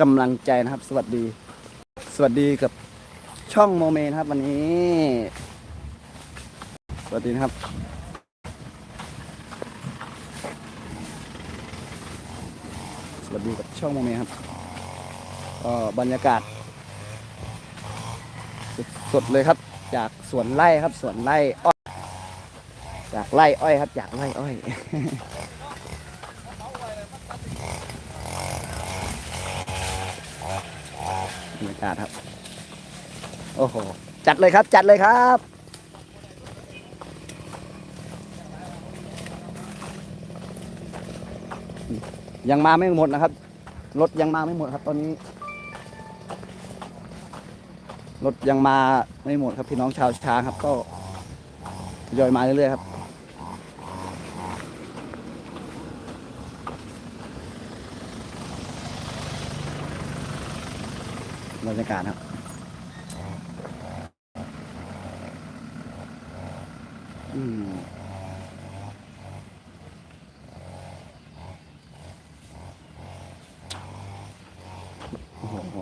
กำลังใจนะครับ สวัสดี สวัสดีกับช่องโมเมนะครับ วันนี้ สวัสดีนะครับ สวัสดีกับช่องโมเมครับก็บรรยากาศ สดๆเลยครับ จากสวนไร่ครับสวนไร่อ้อยจากไร่อ้อยครับ จากไร่อ้อย บรรยากาศครับ โอ้โห จัดเลยครับ จัดเลยครับ ยังมาไม่หมดนะครับ รถยังมาไม่หมดครับ ตอนนี้ รถยังมาไม่หมดครับพี่น้องชาวช้างครับ ก็ยอยมาเรื่อยๆครับ บรรยากาศครับอืมโอ้โห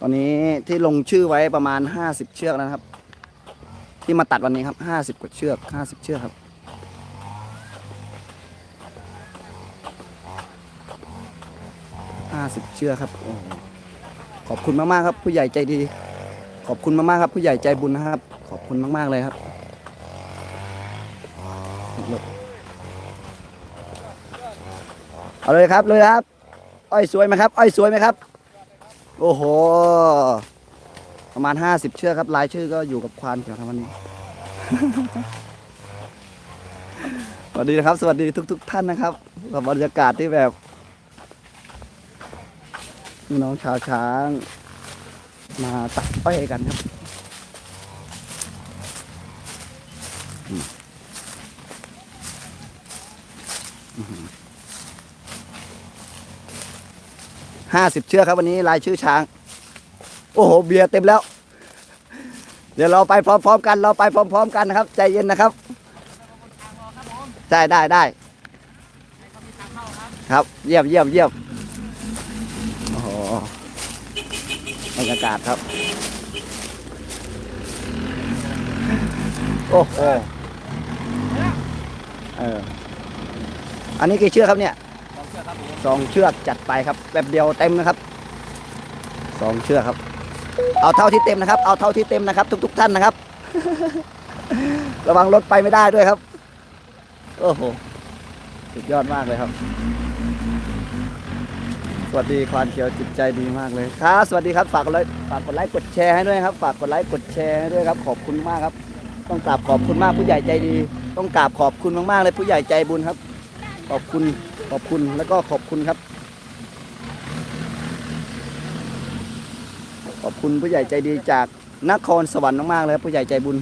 ตอนนี้ที่ลงชื่อไว้ประมาณห้าสิบเชือกแล้วนะครับ ที่มาตัดวันนี้ครับห้าสิบกว่าเชือกห้าสิบเชือกครับห้าสิบเชือกครับโอ้ ขอบคุณมากๆครับ ผู้ใหญ่ใจดี ขอบคุณมากๆครับ ผู้ใหญ่ใจบุญนะครับ ขอบคุณมากๆเลยครับเอาเลยครับเลยครับ อ้อยสวยไหมครับ อ้อยสวยไหมครับ โอ้โห ประมาณห้าสิบเชือกครับรายชื่อก็อยู่กับควานเกี่ยวกับวันนี้ สวัสดีนะครับ สวัสดีทุก ๆ ท่านนะครับกับบรรยากาศที่แบบ น้องชาวช้าง มาตัดอ้อยกันครับ ห้าสิบเชือกครับวันนี้รายชื่อช้าง โอ้โห เบียร์เต็มแล้ว เดี๋ยวเราไปพร้อมๆกัน เราไปพร้อมๆกันนะครับ ใจเย็นนะครับ ได้ได้ได้ครับ เยี่ยมเยี่ยมเยี่ยม โอ้โหบ รรยากาศครับ โอ้โหเออ อันนี้กี่เชือกครับเนี่ยสองเชือกจัดไปครับแบบเดียวเต็มนะครับสองเชือกครับ เอาเท่าที่เต็มนะครับ เอาเท่าที่เต็มนะครับ ทุก ๆ ท่านนะครับ ระวังรถไปไม่ได้ด้วยครับ โอ้โหสุดยอดมากเลยครับ วัสดีควานเขียวจิตใจดีมากเลยครับสวัสดีครับฝากกดไลค์ฝากกดไลค์กดแชร์ให้ด้วยครับ ฝากกดไลค์กดแชร์ให้ด้วยครับ ขอบคุณมากครับ ต้องกราบขอบคุณมากผู้ใหญ่ใจดี ต้องกราบขอบคุณมากๆเลยผู้ใหญ่ใจบุญครับ ขอบคุณขอบคุณแล้วก็ขอบคุณครับ ขอบคุณผู้ใหญ่ใจดีจากนครสวรรค์มากๆเลยครับผู้ใหญ่ใจบุญ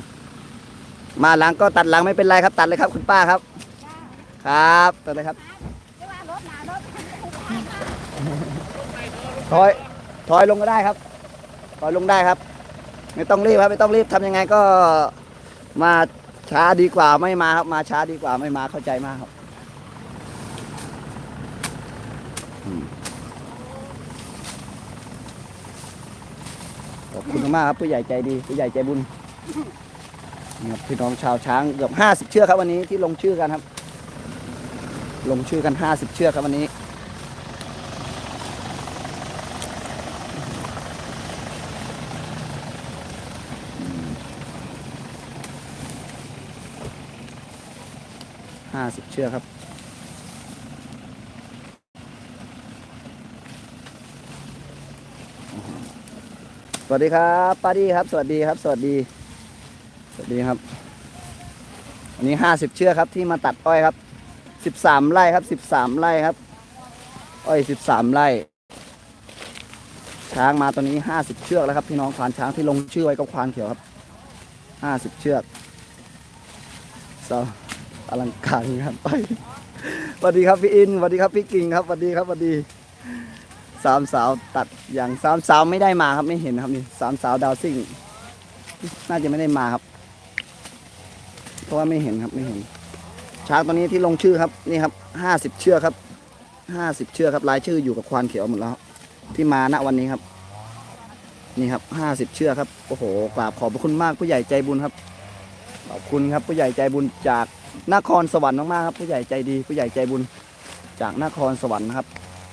มาหลังก็ตัดหลังไม่เป็นไรครับ ตัดเลยครับ คุณป้าครับ ครับตัดเลยครับ ถอยถอยลงก็ได้ครับถอยลงได้ครับ ไม่ต้องรีบครับไม่ต้องรีบทำยังไงก็มาช้าดีกว่าไม่มาครับ มาช้าดีกว่าไม่มาเข้าใจมากครับขอบคุณมากครับผู้ใหญ่ใจดีผู้ใหญ่ใจบุญนี่ครับพี่น้องชาวช้างเกือบห้าสิบเชือกครับวันนี้ที่ลงชื่อกันครับ ลงชื่อกันห้าสิบเชือกครับวันนี้ ห้าสิบเชือกครับ สวัสดีครับป้าดีครับ สวัสดีครับ สวัสดี สวัสดีครับ อันนี้ห้าสิบเชือกครับที่มาตัดอ้อยครับสิบสามไร่ครับสิบสามไร่ครับ อ้อยสิบสามไร่ช้างมาตัวนี้ห้าสิบเชือกแล้วครับพี่น้องควานช้างที่ลงชื่อไว้กับควานเขียวครับห้าสิบเชือกสา อลังการงานไปสวัสดีครับพี่อินสวัสดีครับพี่กิ่งครับสวัสดีครับสวัสดีสามสาวตัดอย่างสามสาวไม่ได้มาครับไม่เห็นครับนี่สามสาวดาวซิ่ง น่าจะไม่ได้มาครับ เพราะว่าไม่เห็นครับไม่เห็น ช้างตัวนี้ที่ลงชื่อครับนี่ครับห้าสิบเชือกครับห้าสิบเชือกครับรายชื่ออยู่กับควานเขียวหมดแล้วที่มาณวันนี้ครับ นี่ครับห้าสิบเชือกครับโอ้โหกราบขอบพระคุณมากผู้ใหญ่ใจบุญครับ ขอบคุณครับผู้ใหญ่ใจบุญจากนครสวรรค์มากๆครับ ผู้ใหญ่ใจดี ผู้ใหญ่ใจบุญจากนครสวรรค์นะครับ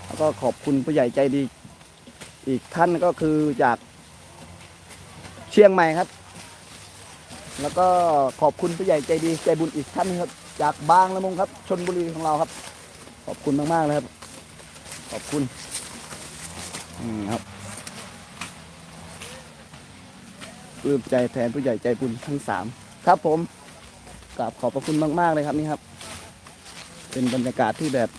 แล้วก็ขอบคุณผู้ใหญ่ใจดี อีกท่านก็คือจากเชียงใหม่ครับ แล้วก็ขอบคุณผู้ใหญ่ใจดีใจบุญอีกท่านนึงครับ จากบางละมุงครับชนบุรีของเราครับ ขอบคุณมากๆเลยครับ ขอบคุณนี่ครับปลื้มใจแทนผู้ใหญ่ใจบุญทั้งสาม ครับผมกราบขอบพระคุณมากๆเลยครับนี่ครับ เป็นบรรยากาศที่แบบ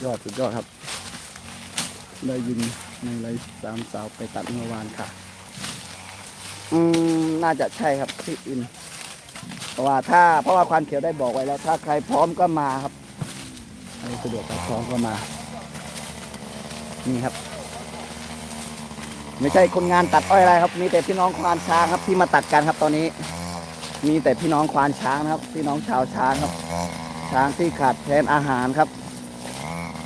อยอดสุดยอดครับได้ยินในไลฟ์สามสาวไปตัดเมื่อวานค่ะ อืม น่าจะใช่ครับที่อินเพราะว่าถ้าเพราะว่าควานเขียวได้บอกไว้แล้ว ถ้าใครพร้อมก็มาครับใครสะดวกใครพร้อมก็มา นี่ครับ ไม่ใช่คนงานตัดอ้อยอะไรครับ มีแต่พี่น้องควานช้างครับที่มาตัดกันครับตอนนี้ มีแต่พี่น้องควานช้างนะครับ พี่น้องชาวช้างครับ ช้างที่ขาดแคลนอาหารครับ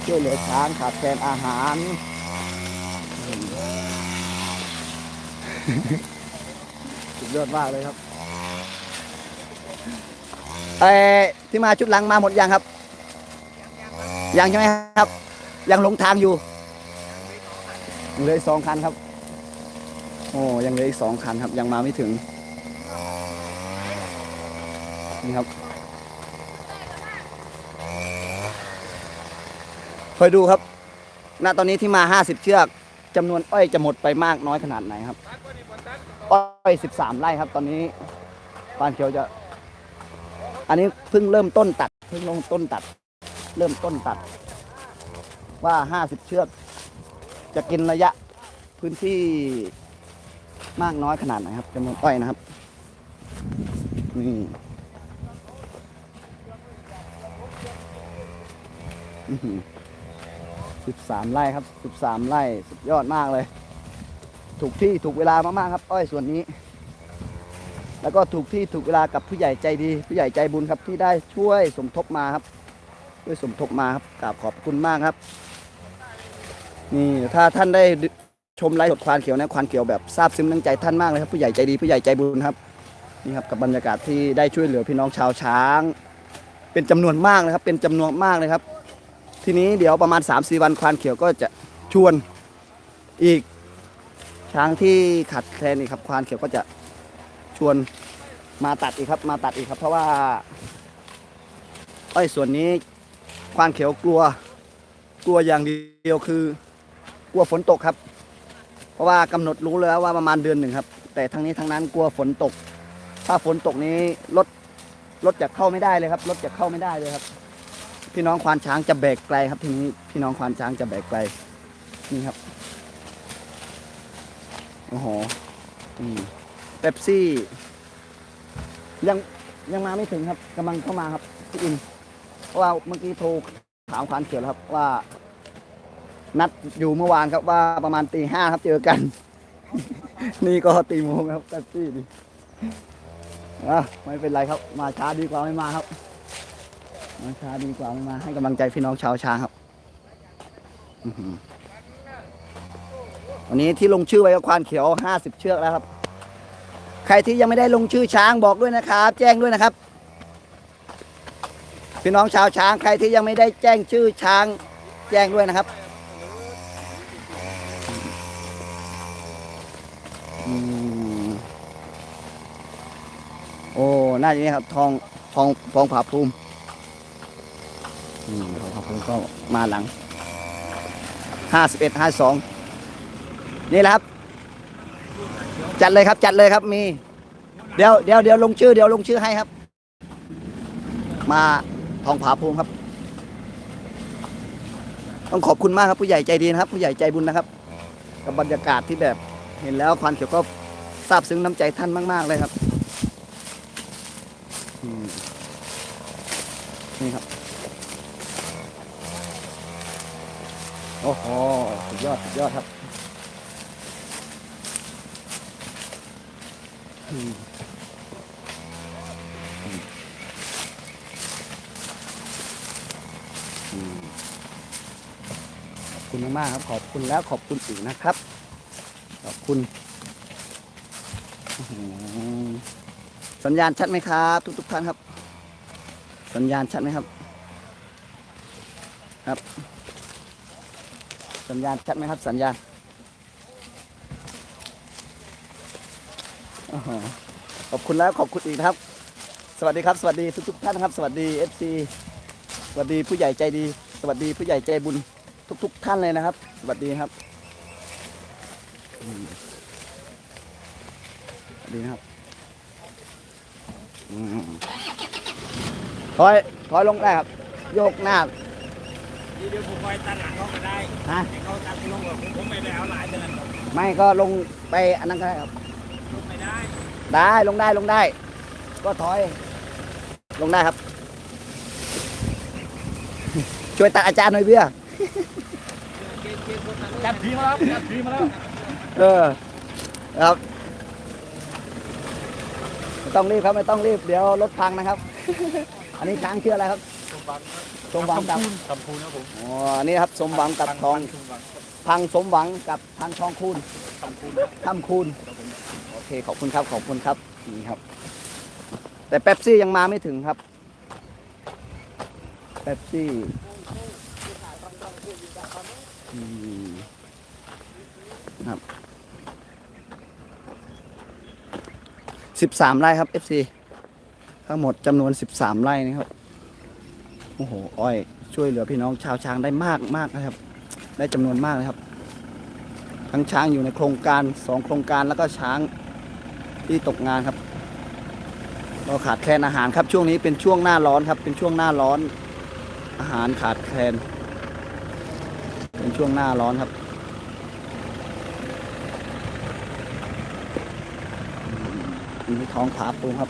ช่วยเหลือช้างขาดแคลนอาหาร สุดยอดมากเลยครับเออที่มาชุดหลังมาหมดยังครับ ยังใช่ไหมครับ ยังหลงทางอยู่เลืออีกสองคันครับ โอ้ยังเหลืออีกสองคันครับ ยังมาไม่ถึง นี่ครับคอยดูครับ ณ ตอนนี้ที่มา 50 เชือกจำนวนอ้อยจะหมดไปมากน้อยขนาดไหนครับ อ้อย 13 ไร่ครับ ตอนนี้ปานเขียวจะ อันนี้เพิ่งเริ่มต้นตัด เพิ่งลงต้นตัด เริ่มต้นตัด ว่า 50 เชือก จะกินระยะพื้นที่ มากน้อยขนาดไหนครับจำนวนอ้อยนะครับนี่สิบสามไร่ครับสิบสามไร่สุดยอดมากเลย ถูกที่ถูกเวลามากๆครับ อ้อยส่วนนี้ แล้วก็ถูกที่ถูกเวลากับผู้ใหญ่ใจดี ผู้ใหญ่ใจบุญครับที่ได้ช่วยสมทบมาครับช่วยสมทบมาครับกราบขอบคุณมากครับ นี่ถ้าท่านได้ ชมไลฟ์สดควานเขียวนะควานเขียวแบบซาบซึ้งน้ำใจท่านมากเลยครับผู้ใหญ่ใจดีผู้ใหญ่ใจบุญครับนี่ครับกับบรรยากาศที่ได้ช่วยเหลือพี่น้องชาวช้าง เป็นจำนวนมากนะครับ เป็นจำนวนมากเลยครับ ทีนี้เดี๋ยวประมาณ3าสี่วันควานเขียวก็จะชวนอีก ช้างที่ขัดแคลนอีกครับควานเขียวก็จะชวนมาตัดอีกครับมาตัดอีกครับ เพราะว่าอ้อยส่วนนี้ควานเขียวกลัว กลัวอย่างเดียวคือกลัวฝนตกครับ ราะว่ากำหนดรู้แล้วว่าประมาณเดือนหนึ่งครับ แต่ทั้งนี้ทั้งนั้นกลัวฝนตก ถ้าฝนตกนี้รถรถจะเข้าไม่ได้เลยครับรถจะเข้าไม่ได้เลยครับ พี่น้องควานช้างจะแบกไกลครับทีนี้พี่น้องควานช้างจะแบกไกลนี่ครับโอ้โหเป๊ปซี่ ยังยังมาไม่ถึงครับกำลังเข้ามาครับพี่อินเพราะว่าเมื่อกี้โทรถามควานเขียวครับว่า นัดอยู่เมื่อวานครับว่าประมาณตีห้าครับเจอกัน นี่ก็ตีโมงครับเป๊ปซี่ดิไม่เป็นไรครับ มาช้าดีกว่าไม่มาครับ มาช้าดีกว่าไม่มา ให้กำลังใจพี่น้องชาวช้างครับวันนี้ที่ลงชื่อไว้กับควานเขียว50เชือกแล้วครับ ใครที่ยังไม่ได้ลงชื่อช้างบอกด้วยนะครับ แจ้งด้วยนะครับ พี่น้องชาวช้าง ใครที่ยังไม่ได้แจ้งชื่อช้าง แจ้งด้วยนะครับอืม โอ้น่าจะนี่ครับ ทองทองทองผาภูมิอืมของผมก็มาหลังห้าสิบเอ็ดห้าสองนี่แหละครับ จัดเลยครับ จัดเลยครับมี เดี๋ยวเดี๋ยวเดี๋ยวลงชื่อเดี๋ยวลงชื่อให้ครับ มาทองผาภูมิครับ ต้องขอบคุณมากครับผู้ใหญ่ใจดีนะครับ ผู้ใหญ่ใจบุญนะครับ กับบรรยากาศที่แบบเห็นแล้วควันเขียวก็ซาบซึ้งน้ำใจท่านมาก ๆ เลยครับ นี่ครับ โอ้โหสุดยอดสุดยอดครับอืมอืมอืมคุณมากครับ ขอบคุณแล้วขอบคุณอีกนะครับ ขอบคุณอื้อหือ สัญญาณชัดไหมครับทุกๆท่านครับ สัญญาณชัดไหมครับ ครับ สัญญาณชัดไหมครับ สัญญาณขอบคุณแล้วขอบคุณอีกครับ สวัสดีครับ สวัสดีทุกๆท่านครับ สวัสดี FC สวัสดีผู้ใหญ่ใจดี สวัสดีผู้ใหญ่ใจบุญทุกๆท่านเลยนะครับ สวัสดีครับ สวัสดีครับ ถอยถอยลงได้ครับ โยกหน้าเดี๋ยวผมคอยตัดหลังเขาก็ได้ฮะให้เขาตัดลงกับผมผมไม่ได้เอาหลายเดือนหรอกไม่ก็ลงไปอันนั้นก็ได้ครับ ลงไม่ได้ ได้ลงได้ลงได้ ก็ถอย ลงได้ครับ ช่วยตักอาจารย์หน่อยเบี้ยจับผีมาแล้วจับผีมาแล้ว เออครับไม่ ต้องรีบครับไม่ต้องรีบเดี๋ยวรถพังนะครับ อันนี้ช้างชื่ออะไรครับ สมหวังกับคำพูนครับผมอ๋ออันนี้ครับสมหวังกับทองพังสมหวังกับพังทองคูณคำพูนถ้ำคูณโอเคขอบคุณครับขอบคุณครับนี่ครับ แต่เป๊ปซี่ยังมาไม่ถึงครับเป๊ปซี่อืมครับ สิบสามไร่ครับ FC ทั้งหมดจำนวนสิบสามไร่นะครับโอ้โหอ้อย ช่วยเหลือพี่น้องชาวช้างได้มากมากนะครับ ได้จำนวนมากเลยครับ ทั้งช้างอยู่ในโครงการสองโครงการแล้วก็ช้างที่ตกงานครับเราขาดแคลนอาหารครับช่วงนี้เป็นช่วงหน้าร้อนครับ เป็นช่วงหน้าร้อน อาหารขาดแคลนเป็นช่วงหน้าร้อนครับ มนี่ท้องผาปูครับ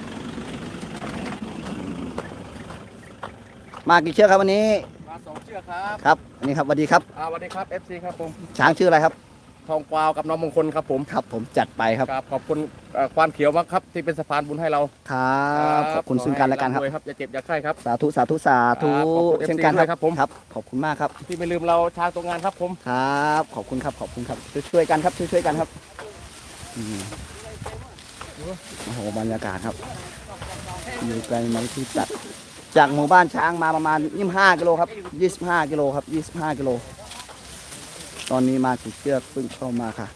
มากี่เชือกครับวันนี้ มาสองเชือกครับครับอันนี้ครับสวัสดีครับอ่าสวัสดีครับ FC ครับผม ช้างชื่ออะไรครับ ทองกวาวกับน้องมงคลครับผมครับ ผมจัดไปครับครับขอบคุณเอ่อควานเขียวมากครับที่เป็นสะพานบุญให้เราครับขอบคุณซึ่งกันและกันครับขอให้ำวยครับอย่าเจ็บอย่าไข้ครับ สาธุสาธุสาธุครับขอบคุณเช่นกัน FC ด้วยครับผม ครับ ขอบคุณมากครับ ที่ไม่ลืมเราช้างตกงานครับผม ครับ ขอบคุณครับ ขอบคุณครับ ช่วยๆกันครับ ช่วยๆกันครับอืม โอ้โหบรรยากาศครับ อยู่ไกลมาที่จัด จากหมู่บ้านช้างมาประมาณ 25 กิโลครับ 25 กิโลครับ 25 กิโล ตอนนี้มากี่เชือกเพิ่งเข้ามาค่ะ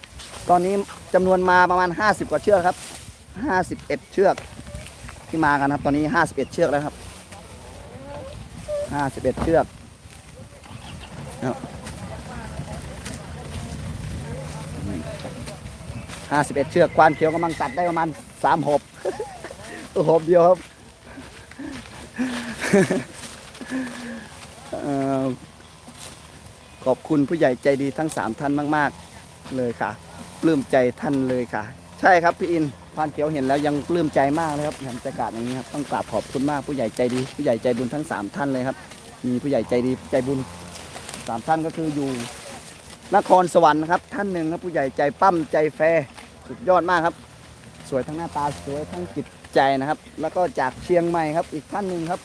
ตอนนี้จำนวนมาประมาณ 50 กว่าเชือกครับ 51 เชือกที่มากันครับ ตอนนี้ 51 เชือกแล้วครับ 51 เชือกครับ 51 เชือกควานเขียวกำลังตัดได้ประมาณ3หบตัวหบเดียวครับขอบคุณผู้ใหญ่ใจดีทั้ง 3 ท่านมาก ๆ เลยค่ะ ปลื้มใจท่านเลยค่ะ ใช่ครับพี่อินพานเขียวเห็นแล้วยังปลื้มใจมากเลยครับเห็นบรรยากาศอย่างนี้ครับต้องกราบขอบคุณมากผู้ใหญ่ใจดี ผู้ใหญ่ใจบุญทั้งสามท่านเลยครับ มีผู้ใหญ่ใจดีใจบุญสามท่านก็คืออยู่ นครสวรรค์นะครับท่านหนึ่งครับผู้ใหญ่ใจปั้มใจแฟร์สุดยอดมากครับ สวยทั้งหน้าตาสวยทั้งจิตใจนะครับ แล้วก็จากเชียงใหม่ครับอีกท่านหนึ่งครับ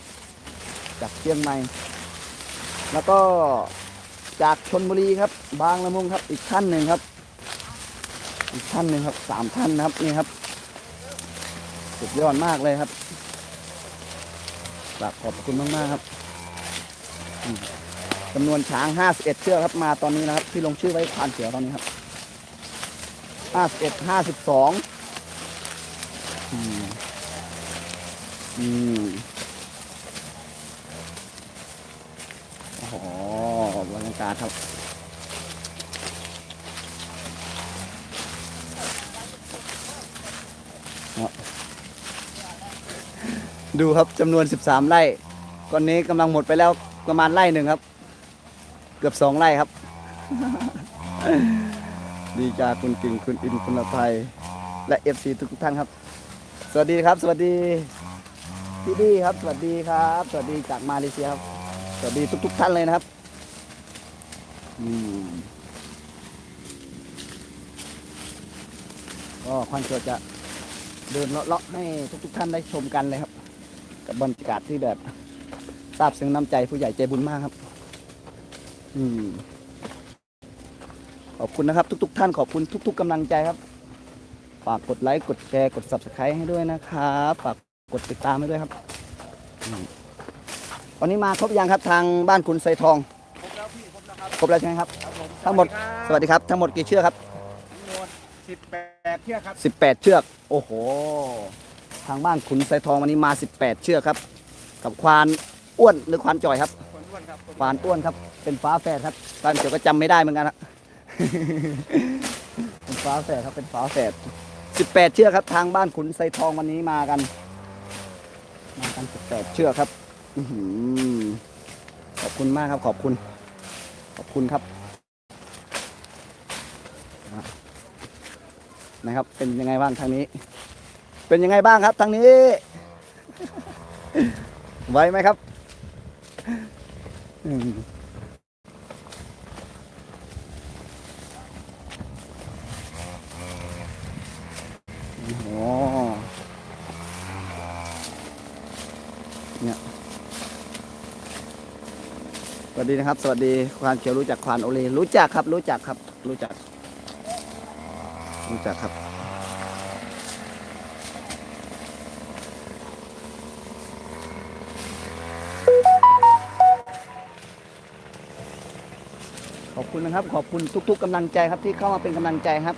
จากเชียงใหม่ แล้วก็จากชนบุรีครับ บางละมุงครับ อีกท่านหนึ่งครับ อีกท่านหนึ่งครับสามท่านนะครับนี่ครับ สุดยอดมากเลยครับกราบขอบคุณมากๆครับ จำนวนช้าง 51 เชือกครับมาตอนนี้นะครับ ที่ลงชื่อไว้ควานเขียวตอนนี้ครับ 51 52อืมอืมโอ้โหบรรยากาศครับดูครับจำนวน 13 ไร่ตอนนี้กำลังหมดไปแล้วประมาณไร่หนึ่งครับ เกือบสองไร่ครับ ดีจาคุณกิ่งคุณอินคุณภัย และเอฟซีทุกท่านครับ สวัสดีครับ สวัสดีพี่ดีครับ สวัสดีครับ สวัสดีจากมาเลเซียครับ สวัสดีทุก ๆ ท่านเลยนะครับอืมก็ควันเกิดจะเดินเลาะๆให้ทุก ๆ ท่านได้ชมกันเลยครับ กับบรรยากาศที่แบบซาบซึ้งน้ำใจผู้ใหญ่ใจบุญมากครับ อืมขอบคุณนะครับ ทุก ๆ ท่านขอบคุณทุก ๆกำลังใจครับ ฝากกดไลค์กดแชร์กด subscribe ให้ด้วยนะครับฝากกดติดตามให้ด้วยครับอืมวันนี้มาครบยังครับทางบ้านคุณไซทอง ครบแล้วพี่ครบแล้วครับครบแล้วใช่ไหมครับ ครับผมทั้งหมด สวัสดีครับ ทั้งหมดกี่เชือกครับทั้งหมดสิบแปดเที่ยวครับ18 เชือก โอ้โห ทางบ้านขุนไซทองวันนี้มา 18 เชือกครับ กับควานอ้วนหรือควานจ่อยครับ คนอ้วนครับควานอ้วนครับ เป็นฟ้าแฝดครับตอนเกี่ยวก็จำไม่ได้เหมือนกันครับเป็นฟ้าแฝดครับเป็นฟ้าแฝด18เชือกครับ ทางบ้านขุนไซทองวันนี้มากัน มากัน18เชือกครับขอบคุณมากครับ ขอบคุณ ขอบคุณครับนะครับ เป็นยังไงบ้างทางนี้ เป็นยังไงบ้างครับทางนี้ไหวไหมครับ อืมโอ้โหเนี่ยสวัสดีนะครับ สวัสดีควานเขียวรู้จักควานโอเลรู้จักครับ รู้จักครับ รู้จัก รู้จักครับ คุณนะครับ ขอบคุณทุก ๆกำลังใจครับที่เข้ามาเป็นกำลังใจครับ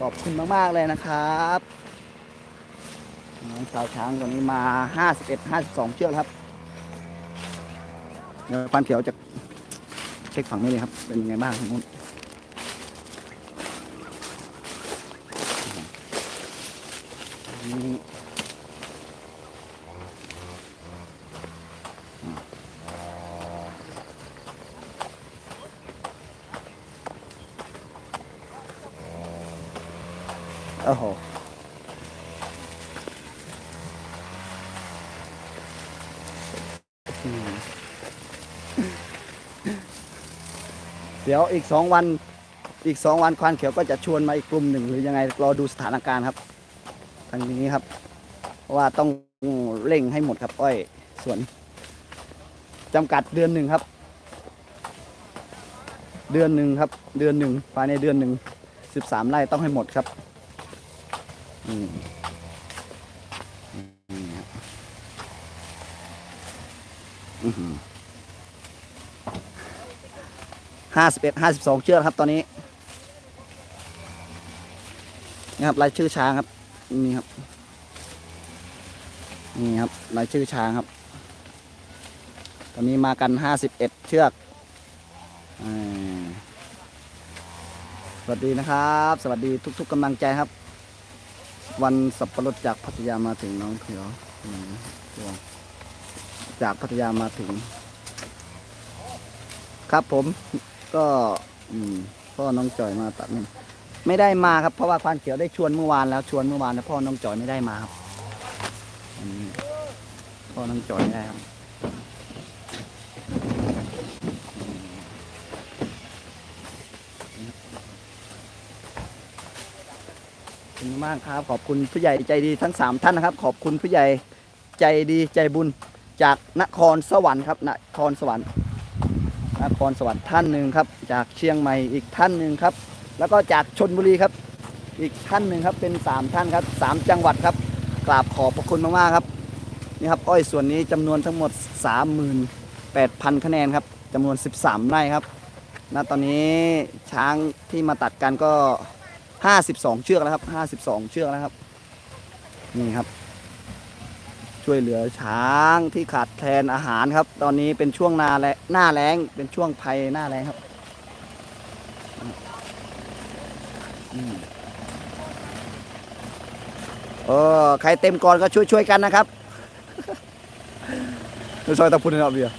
ขอบคุณมากๆเลยนะครับน้องสาวช้างตัวนี้มา51 52เชือกครับเดี๋ยวความเขียวจะเช็คฝั่งนี้เลยครับ เป็นยังไงบ้างทางนู้นนี่โอ้โห อืมเดี๋ยวอีกสองวันอีกสองวันควานเขียวก็จะชวนมาอีกกลุ่มหนึ่งหรือยังไงรอดูสถานการณ์ครับทางนี้ครับ เพราะว่าต้องเร่งให้หมดครับอ้อยสวนจำกัดเดือนหนึ่งครับ เดือนหนึ่งครับ เดือนหนึ่งภายในเดือนหนึ่งสิบสามไร่ต้องให้หมดครับอืมอื้อ ห้าสิบเอ็ดห้าสิบสองเชือกครับตอนนี้นี่ครับรายชื่อช้างครับนี่ครับนี่ครับรายชื่อช้างครับ ตอนนี้มากันห้าสิบเอ็ดเชือกสวัสดีนะครับ สวัสดีทุก ๆกำลังใจครับ วันสับปะรดจากพัทยามาถึงน้องเขียวอืมจากพัทยามาถึง ครับผม ก็อืมพ่อน้องจอยมาตัดนี่ไม่ได้มาครับ เพราะว่าควานเขียวได้ชวนเมื่อวานแล้วชวนเมื่อวานแล้วพ่อน้องจอยไม่ได้มาครับอืมพ่อน้องจอยไม่ได้ครับขอบคุณมากครับ ขอบคุณผู้ใหญ่ใจดีทั้งสามท่านนะครับ ขอบคุณผู้ใหญ่ใจดีใจบุญจากนครสวรรค์ครับนครสวรรค์ นครสวรรค์ท่านหนึ่งครับ จากเชียงใหม่อีกท่านหนึ่งครับ แล้วก็จากชนบุรีครับ อีกท่านหนึ่งครับเป็นสามท่านครับสามจังหวัดครับกราบขอบพระคุณมากๆครับนี่ครับอ้อยส่วนนี้จำนวนทั้งหมด 38,000 คะแนนครับจำนวน 13 ไร่ครับณตอนนี้ช้างที่มาตัดกันก็ 52 เชือกแล้วครับ 52 เชือกแล้วครับนี่ครับ ช่วยเหลือช้างที่ขาดแคลนอาหารครับ ตอนนี้เป็นช่วงนาและหน้าแล้งเป็นช่วงภัยหน้าแล้งครับเออใครเต็มก่อนก็ช่วยช่วยกันนะครับซอยตะพุนเนี่ยเบียร์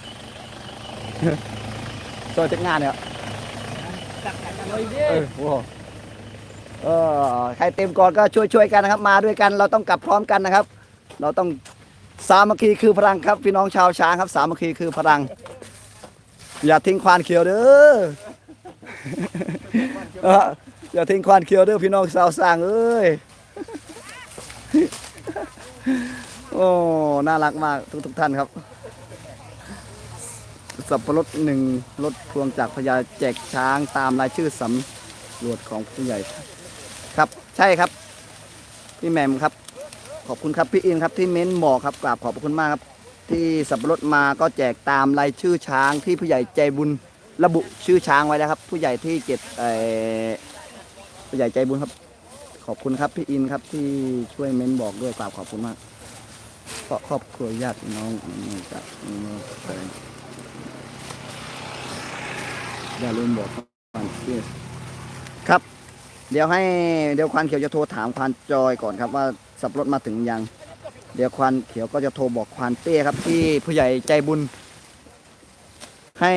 ซอยจักงานเนี่ยเออโอ้โหเออใครเต็มก่อนก็ช่วยช่วยกันนะครับ มาด้วยกัน เราต้องกลับพร้อมกันนะครับ เราต้อง สามัคคีคือพลังครับพี่น้องชาวช้างครับ สามัคคีคือพลัง อย่าทิ้งควานเขียวเด้อเอออย่าทิ้งควานเขียวเด้อพี่น้องชาวสร้างเอ้ยโอ้น่ารักมากทุกทุกท่านครับ สับปะรดหนึ่งรถพวงจากพญาแจกช้างตามรายชื่อสำรวดของผู้ใหญ่ ครับ ใช่ครับ พี่แหม่มครับ ขอบคุณครับพี่อินครับที่เม้นบอกครับกราบขอบคุณมากครับที่สับปะรดมาก็แจกตามรายชื่อช้างที่ผู้ใหญ่ใจบุญระบุชื่อช้างไว้แล้วครับ ผู้ใหญ่ที่เจ็ดผู้ใหญ่ใจบุญครับ ขอบคุณครับพี่อินครับที่ช่วยเม้นบอกด้วยกราบขอบคุณมากเพราะครอบครัวญาติน้องมาจากอย่าลืมบอกควานเขียวครับ เดี๋ยวให้เดี๋ยวควานเขียวจะโทรถามควานจอยก่อนครับว่า สับรถมาถึงยัง เดี๋ยวควานเขียวก็จะโทรบอกควานเตี้ยครับ ที่ผู้ใหญ่ใจบุญ ให้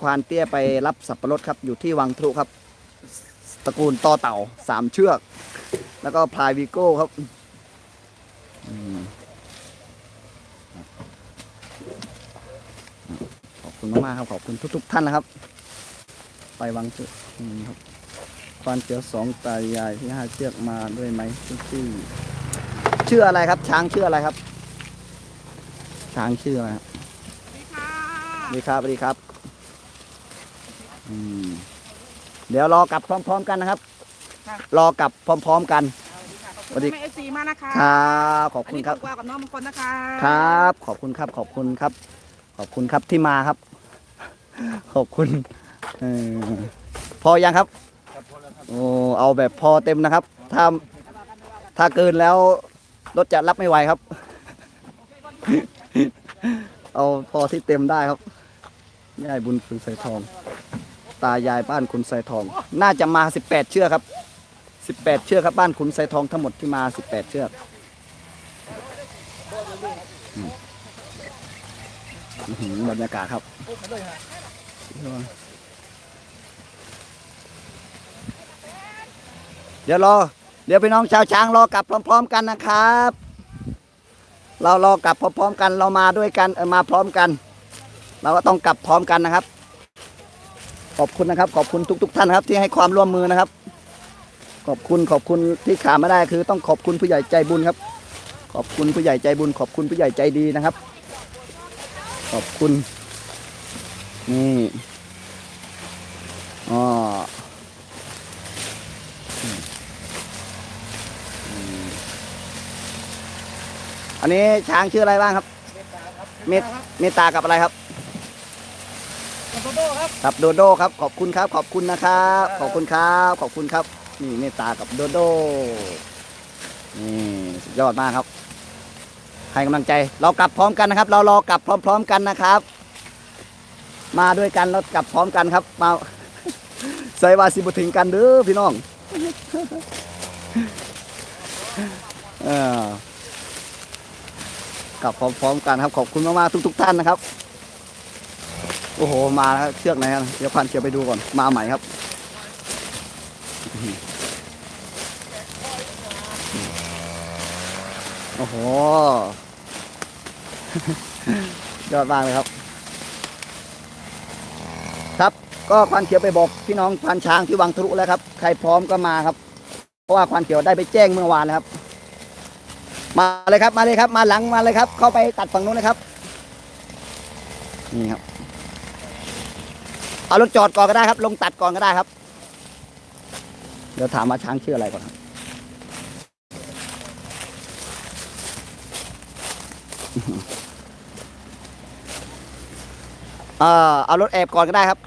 ควานเตี้ยไปรับสับปะรดครับ อยู่ที่วังทรุครับ ตระกูลต่อเต่าสามเชือก แล้วก็พลายวีโก้ครับอขอบคุณมากๆครับ ขอบคุณทุก ๆ ท่านนะครับ ไปวังทุครับควานเขียวสองตายายที่ห้าเชือกมาด้วยไหมชื่ ชื่อชื่ออะไรครับ ช้างชื่ออะไรครับ ช้างชื่ออะไรครับสวัสดีครับสวัสดีครับอืมเดี๋ยวรอกลับพร้อม ๆ กันนะครับค่ะรอกลับพร้อม ๆ กันขอบสวัสดีคุณแม่เอฟซีมากนะคะครับขอบอันคุณนี้ครับขอบคุณกับน้องบางคนนะคะครับ ขอบคุณครับ ขอบคุณครับ ขอบคุณครับที่มาครับ ขอบคุณเออพอยังครับโอ้เอาแบบพอเต็มนะครับ ถ้าถ้าเกินแล้ว รถจะรับไม่ไหวครับ เอาพอที่เต็มได้ครับยายบุญคุณใส่ทอง ตายายบ้านคุณใส่ทอง น่าจะมา 18 เชือกครับ 18 เชือกครับบ้านคุณใส่ทองทั้งหมดที่มา 18 เชือกอืมอื้อหือบรรยากาศครับเดี๋ยวรอ เดี๋ยวพี่น้องชาวช้างรอกลับพร้อม ๆ กันนะครับ เรารอกลับพร้อมๆกันเรามาด้วยกันเออมาพร้อมกัน เราก็ต้องกลับพร้อมกันนะครับ ขอบคุณนะครับ ขอบคุณทุก ๆ ท่านครับ ที่ให้ความร่วมมือนะครับ ขอบคุณขอบคุณที่ขาดไม่ได้คือ ต้องขอบคุณผู้ใหญ่ใจบุญครับ ขอบคุณผู้ใหญ่ใจบุญ ขอบคุณผู้ใหญ่ใจดีนะครับ ขอบคุณนี่อ๋อมอืม อันนี้ช้างชื่ออะไรบ้างครับ เมตเมตตากับอะไรครับโดโดครับครับโดโดครับ ขอบคุณครับ ขอบคุณนะครับ ขอบคุณครับ ขอบคุณครับ นี่เมตตากับโดโด นี่สุดยอดมากครับ ให้กำลังใจ เรากลับพร้อมกันนะครับ เรารอกลับพร้อม ๆ กันนะครับ มาด้วยกันเรากลับพร้อมกันครับ มาใส่วาสิบุถึงกันเด้อพี่น้อง เออ กับพร้อมๆกันครับขอบคุณมากๆทุก ๆ ท่านนะครับ โอ้โหมาแล้วเชือกไหนครับเดี๋ยวพันเชียวไปดูก่อนมาใหม่ครับโอ้โหยอดมากเลยครับ ครับก็ควันเขียวไปบอกพี่น้องพันช้างที่วังทะลุแล้วครับ ใครพร้อมก็มาครับ เพราะว่าควันเขียวได้ไปแจ้งเมื่อวานแล้วครับ มาเลยครับมาเลยครับ มาหลังมาเลยครับ เข้าไปตัดฝั่งนู้นนะครับนี่ครับเอารถจอดก่อนก็ได้ครับ ลงตัดก่อนก็ได้ครับ เดี๋ยวถามว่าช้างชื่ออะไรก่อนครับเออเอารถแอบก่อนก็ได้ครับ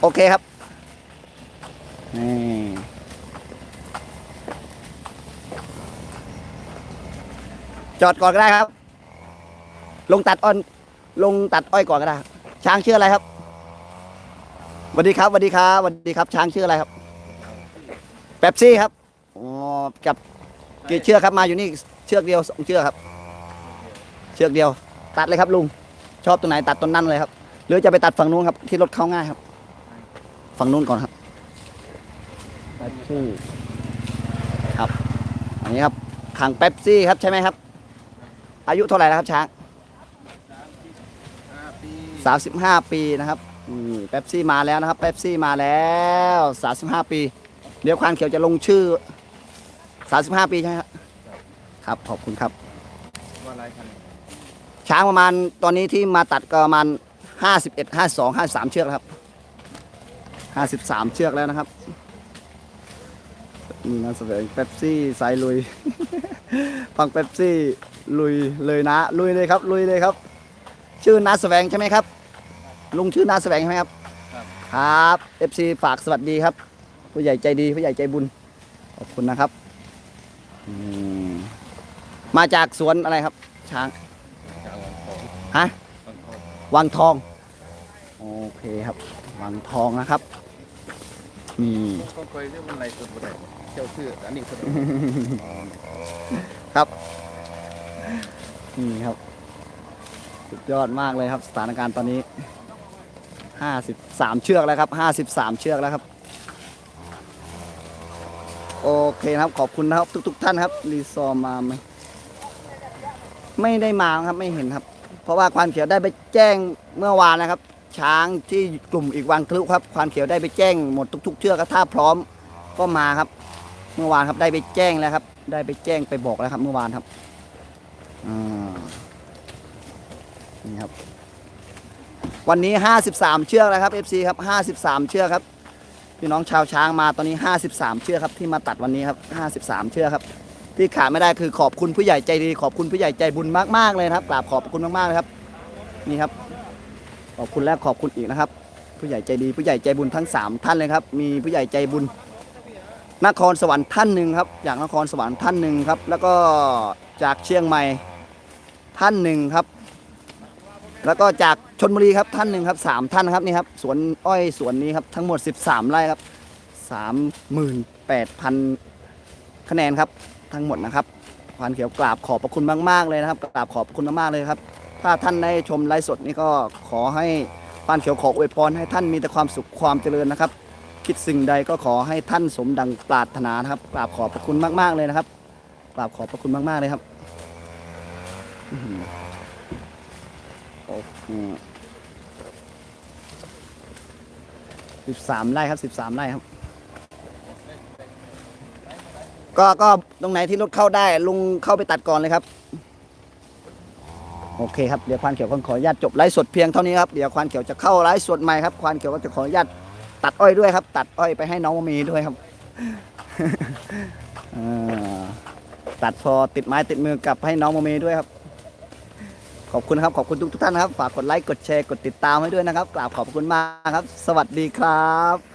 โอเคครับนี่ จอดก่อนก็ได้ครับ ลงตัดอ้อยลงตัดอ้อยก่อนก็ได้ครับช้างชื่ออะไรครับสวัสดีครับสวัสดีครับสวัสดีครับ ช้างชื่ออะไรครับ เป๊ปซี่ครับอ๋อกับกี่เชือกครับมาอยู่นี่เชือกเดียวสองเชือกครับ เชือกเดียว ตัดเลยครับลุง ชอบตรงไหนตัดตรงนั้นเลยครับ หรือจะไปตัดฝั่งนู้นครับ ที่รถเข้าง่ายครับ ฝั่งนู้นก่อนครับเป๊ปซี่ครับ อันนี้ครับขังเป๊ปซี่ครับใช่ไหมครับ อายุเท่าไหร่แล้วครับช้างสามสิบห้าปีนะครับนี่เป๊ปซี่มาแล้วนะครับเป๊ปซี่มาแล้วสามสิบห้าปี เดี๋ยวควานเขียวจะลงชื่อสามสิบห้าปีใช่ไหมครับครับขอบคุณครับช้างประมาณตอนนี้ที่มาตัดก็ประมาณห้าสิบเอ็ดห้าสองห้าสามเชือกแล้วครับห้าสิบสามเชือกแล้วนะครับนี่นะแสวงเป๊ปซี่สายลุย ฟังเป๊ปซี่ ลุยเลยนะ ลุยเลยครับ ลุยเลยครับ ชื่อนาแสวงใช่ไหมครับ ลุงชื่อนาแสวงใช่ไหมครับ ครับ FC ฝากสวัสดีครับ ผู้ใหญ่ใจดีผู้ใหญ่ใจบุญ ขอบคุณนะครับอืมมาจากสวนอะไรครับ ช้างจากวังทองฮะวังทองวังทอง โอเคครับ วังทองนะครับนี่ก็เคยเรียกว่าอะไรสุดบ่ได้เจ้าชื่ออันนี้คนครับ นี่ครับ สุดยอดมากเลยครับสถานการณ์ตอนนี้ห้าสิบสามเชือกแล้วครับห้าสิบสามเชือกแล้วครับ โอเคครับขอบคุณนะครับ ทุก ๆ ท่านครับรีซอร์มาไหมไม่ได้มาครับไม่เห็นครับ เพราะว่าควานเขียวได้ไปแจ้งเมื่อวานนะครับ ช้างที่กลุ่มอีกวังทะลุครับควานเขียวได้ไปแจ้งหมดทุก ๆ เชือกถ้าพร้อมก็มาครับ เมื่อวานครับได้ไปแจ้งแล้วครับ ได้ไปแจ้งไปบอกแล้วครับ เมื่อวานครับ อ่านี่ครับ วันนี้ 53 เชือกแล้วครับ FC ครับ 53 เชือกครับพี่น้องชาวช้างมาตอนนี้ 53 เชือกครับที่มาตัดวันนี้ครับ 53 เชือกครับที่ขาดไม่ได้คือขอบคุณผู้ใหญ่ใจดี ขอบคุณผู้ใหญ่ใจบุญมากๆเลยนะครับกราบขอบคุณมากๆเลยครับ นี่ครับ ขอบคุณและขอบคุณอีกนะครับ ผู้ใหญ่ใจดีผู้ใหญ่ใจบุญทั้ง 3 ท่านเลยครับ มีผู้ใหญ่ใจบุญนครสวรรค์ท่านหนึ่งครับ จากนครสวรรค์ท่านหนึ่งครับ แล้วก็จากเชียงใหม่ ท่านหนึ่งครับ แล้วก็จากชนบุรีครับท่านหนึ่งครับสามท่านครับนี่ครับสวนอ้อยสวนนี้ครับทั้งหมด 13 ไร่ครับ38,000คะแนนครับทั้งหมดนะครับควานเขียวกราบขอบพระคุณมากๆเลยนะครับกราบขอบพระคุณมากๆเลยครับ ถ้าท่านได้ชมไลฟ์สดนี้ก็ขอให้ควานเขียวขออวยพรให้ท่านมีแต่ความสุขความเจริญนะครับ คิดสิ่งใดก็ขอให้ท่านสมดังปรารถนานะครับกราบขอบพระคุณมากๆเลยนะครับกราบขอบพระคุณมากๆเลยครับ โอ้โหสิบสามไร่ครับสิบสามไร่ครับ ก็ก็ตรงไหนที่รถเข้าได้ ลุงเข้าไปตัดก่อนเลยครับ โอเคครับเดี๋ยวควานเขียวขออนุญาตจบไลฟ์สดเพียงเท่านี้ครับเดี๋ยวควานเขียวจะเข้าไลฟ์สดใหม่ครับควานเขียวก็จะขออนุญาตตัดอ้อยด้วยครับ ตัดอ้อยไปให้น้องมีด้วยครับตัดพอติดไม้ติดมือกลับให้น้องโมเมด้วยครับ ขอบคุณครับ ขอบคุณทุกทุกท่านนะครับ ฝากกดไลค์ กดแชร์ กดติดตามให้ด้วยนะครับ กราบขอบคุณมากครับ สวัสดีครับ